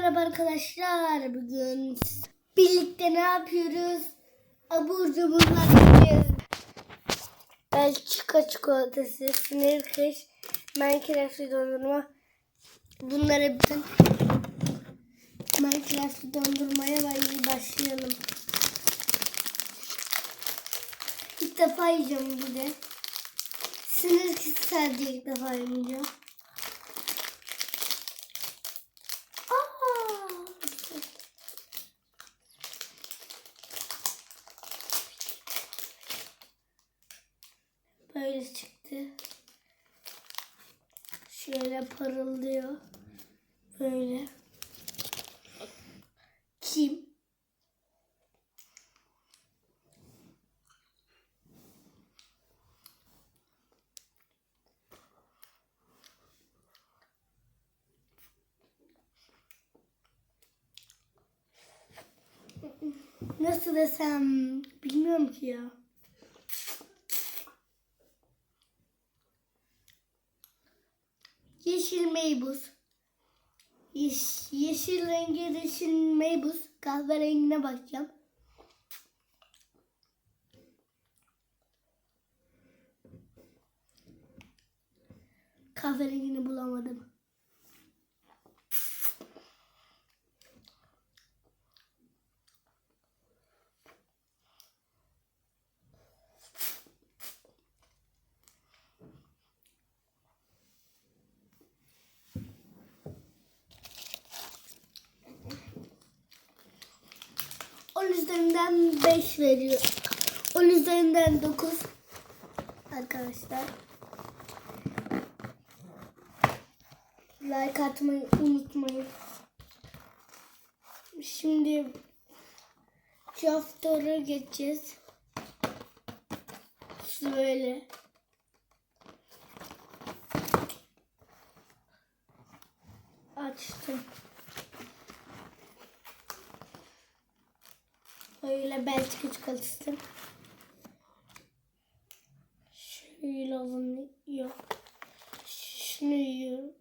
merhaba arkadaşlar. Bugün birlikte ne yapıyoruz? Abur cuburlar yiyeceğiz. Belçika çikolatası, Snickers, Minecraft dondurma. Bunları bütün Minecraft dondurmaya başlayalım. İlk defa yiyeceğim bir de. Snickers sadece ilk defa yiyeceğim. Böyle çıktı. Şöyle parıldıyor. Böyle. Kim? Nasıl desem bilmiyorum ki ya. Yeşil meybuz. Yeş, yeşil rengi yeşil meybuz. Kahverengine bakacağım. Kahverengini bulamadım. On üzerinden 5 veriyor. 10 üzerinden 9 arkadaşlar. Like atmayı unutmayın. Şimdi chapter'a geçeceğiz. Böyle. Açtım. Böyle Belçika çikolatası. Şöyle alınıyor. Şunu yiyorum.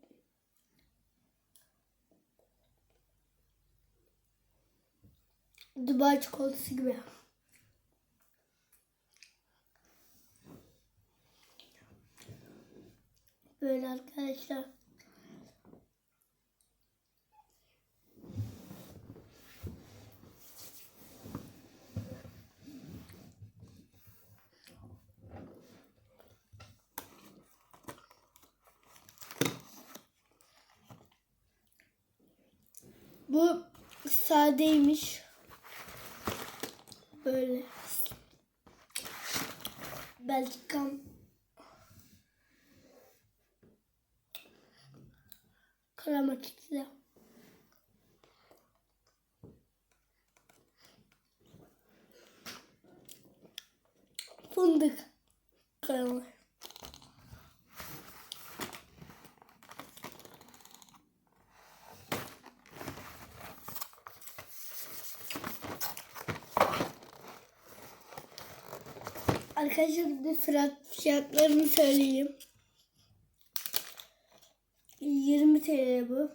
Dubai çikolatası gibi. Böyle arkadaşlar. Bu sadeymiş. Böyle. Belçikam. Krematikli. Fındık. Krema. Arkadaşlar bir de fiyat, fiyatlarını söyleyeyim. 20 TL bu.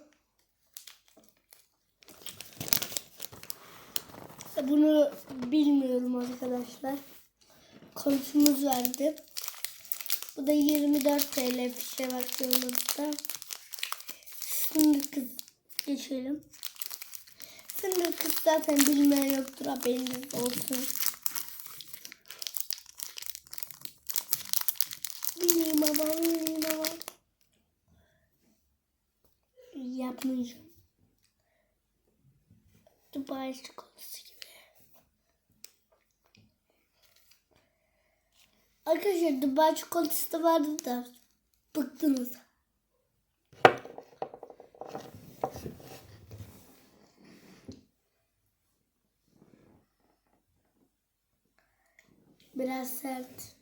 Bunu bilmiyorum arkadaşlar. Komşumuz verdi. Bu da 24 TL fişe baktığımızda. Fındık kız geçelim. Fındık kız zaten bilmeyen yoktur haberiniz olsun. Bileyim ama bileyim ama. Yapmayacağım. Dubai çikolatası gibi. Arkadaşlar Dubai çikolatası da vardı da bıktınız. Biraz sert.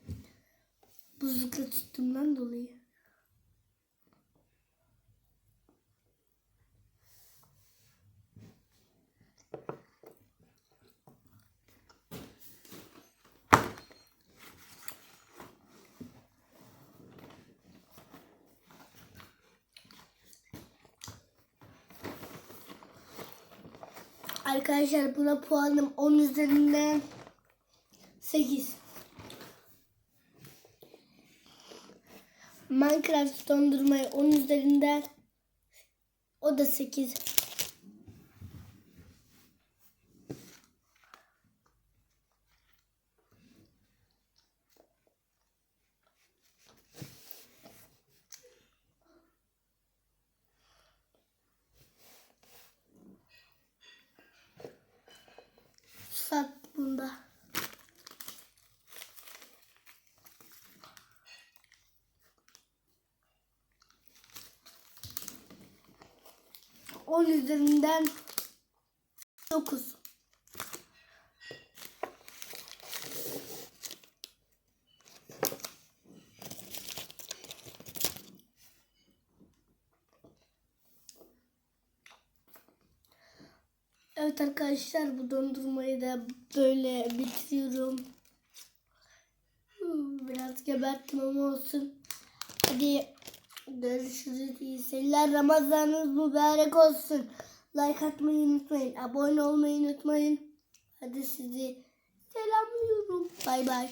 Buzlukla tuttuğumdan dolayı. Arkadaşlar buna puanım 10 üzerinden 8. Minecraft dondurmayı 10 üzerinden o da 8. 10 üzerinden 9. Evet arkadaşlar bu dondurmayı da böyle bitiriyorum. Biraz geberttim ama olsun. Hadi görüşürüz. İyi seyirler. Ramazanınız mübarek olsun. Like atmayı unutmayın. Abone olmayı unutmayın. Hadi sizi selamlıyorum. Bay bay.